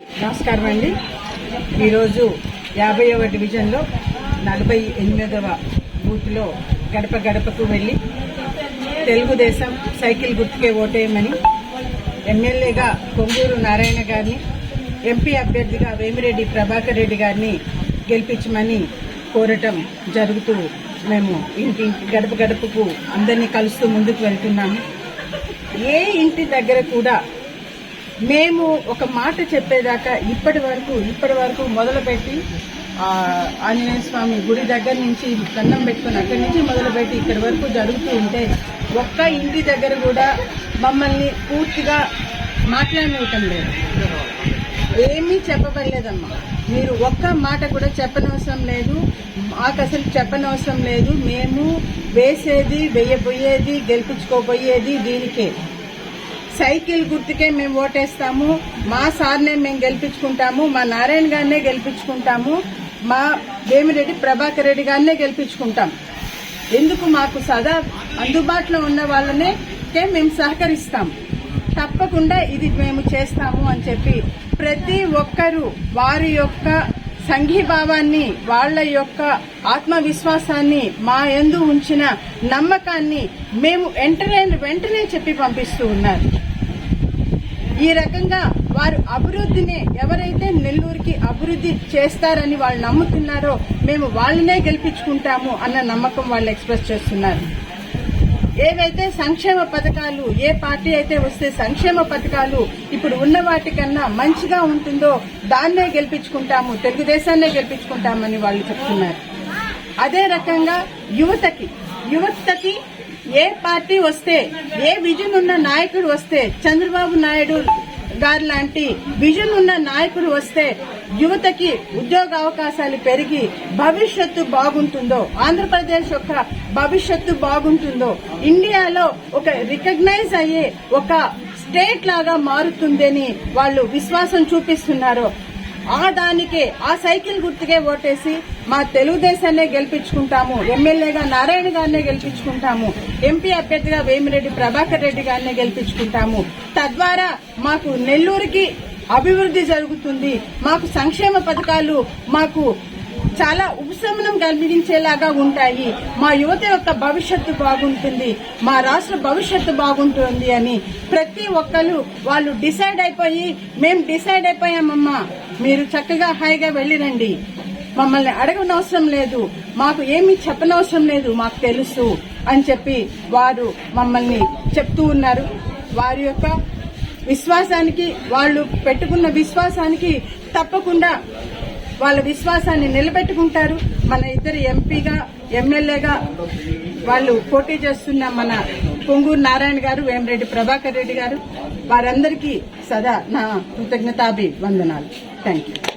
నమస్కారం అండి. ఈరోజు యాభైవ డివిజన్లో నలభై ఎనిమిదవ బూత్లో గడప గడపకు వెళ్ళి తెలుగుదేశం సైకిల్ గుర్తుకే ఓటేయమని ఎమ్మెల్యేగా కొంగూరు నారాయణ గారిని ఎంపీ అభ్యర్థిగా వేమిరెడ్డి ప్రభాకర్ రెడ్డి గారిని గెలిపించమని కోరటం జరుగుతూ మేము ఇంటి గడప గడపకు అందరినీ కలుస్తూ ముందుకు వెళ్తున్నాము. ఏ ఇంటి దగ్గర కూడా మేము ఒక మాట చెప్పేదాకా ఇప్పటి వరకు ఇప్పటి వరకు మొదలుపెట్టి ఆంజనేయ స్వామి గుడి దగ్గర నుంచి దండం పెట్టుకుని అక్కడి నుంచి మొదలుపెట్టి ఇక్కడి వరకు జరుగుతూ ఉంటే ఒక్క ఇంటి దగ్గర కూడా మమ్మల్ని పూర్తిగా మాట్లాడనివ్వటం లేదు. ఏమీ చెప్పబడలేదమ్మా. మీరు ఒక్క మాట కూడా చెప్పనవసరం లేదు. మాకు అసలు చెప్పనవసరం లేదు. మేము వేసేది వేయబోయేది గెలిపించుకోబోయేది దీనికే. సైకిల్ గుర్తుకే మేము ఓటేస్తాము. మా సార్నే మేము గెలిపించుకుంటాము. మా నారాయణ గారినే గెలిపించుకుంటాము. మా వేమిరెడ్డి ప్రభాకర్ రెడ్డి గారినే గెలిపించుకుంటాం. ఎందుకు మాకు సదా అందుబాటులో ఉన్న వాళ్ళనే మేము సహకరిస్తాం. తప్పకుండా ఇది మేము చేస్తాము అని చెప్పి ప్రతి ఒక్కరూ వారి యొక్క సంఘీభావాన్ని వాళ్ళ యొక్క ఆత్మవిశ్వాసాన్ని మా యందు ఉంచిన నమ్మకాన్ని మేము వెంటనే వెంటనే చెప్పి పంపిస్తూ ఉన్నారు. ఈ రకంగా వారు అభివృద్ధిని ఎవరైతే నెల్లూరుకి అభివృద్ధి చేస్తారని వాళ్ళు నమ్ముతున్నారో మేము వాళ్ళనే గెలిపించుకుంటాము అన్న నమ్మకం వాళ్ళు ఎక్స్ప్రెస్ చేస్తున్నారు. ఏవైతే సంక్షేమ పథకాలు ఏ పార్టీ అయితే వస్తే సంక్షేమ పథకాలు ఇప్పుడు ఉన్న వాటికన్నా మంచిగా ఉంటుందో దాన్నే గెలిపించుకుంటాము తెలుగుదేశాన్నే గెలిపించుకుంటామని వాళ్ళు చెప్తున్నారు. అదే రకంగా యువతకి యువతకి ఏ పార్టీ వస్తే ఏ విజన్ ఉన్న నాయకుడు వస్తే చంద్రబాబు నాయుడు గారు లాంటి విజన్ ఉన్న నాయకుడు వస్తే యువతకి ఉద్యోగ అవకాశాలు పెరిగి భవిష్యత్తు బాగుంటుందో ఆంధ్రప్రదేశ్ యొక్క భవిష్యత్తు బాగుంటుందో ఇండియాలో ఒక రికగ్నైజ్ అయ్యే ఒక స్టేట్ లాగా మారుతుందని వాళ్ళు విశ్వాసం చూపిస్తున్నారు ఆ దానికే ఆ సైకిల్ గుర్తుకే ఓటేసి మా తెలుగుదేశాన్నే గెలిపించుకుంటాము ఎమ్మెల్యేగా నారాయణ గారినే గెలిపించుకుంటాము ఎంపీ అభ్యర్థిగా వేమిరెడ్డి ప్రభాకర్ రెడ్డి గారినే గెలిపించుకుంటాము. తద్వారా మాకు నెల్లూరుకి అభివృద్ధి జరుగుతుంది మాకు సంక్షేమ పథకాలు మాకు చాలా ఉపశమనం కలిగించేలాగా ఉంటాయి. మా యువత యొక్క భవిష్యత్తు బాగుంటుంది. మా రాష్ట్ర భవిష్యత్తు బాగుంటుంది అని ప్రతి ఒక్కరు వాళ్ళు డిసైడ్ అయిపోయి మేము డిసైడ్ అయిపోయామమ్మా. మీరు చక్కగా హాయిగా వెళ్ళిరండి. మమ్మల్ని అడగనవసరం లేదు. మాకు ఏమీ చెప్పనవసరం లేదు. మాకు తెలుసు. అని చెప్పి వారు మమ్మల్ని చెప్తూ ఉన్నారు. వారి యొక్క విశ్వాసానికి వాళ్ళు పెట్టుకున్న విశ్వాసానికి తప్పకుండా వాళ్ళ విశ్వాసాన్ని నిలబెట్టుకుంటారు. మన ఇద్దరు ఎంపీగా ఎమ్మెల్యేగా వాళ్ళు పోటీ చేస్తున్న మన పొంగూరు నారాయణ గారు వేమిరెడ్డి ప్రభాకర్ రెడ్డి గారు వారందరికీ సదా నా కృతజ్ఞతాభి వందనాలు థ్యాంక్ యూ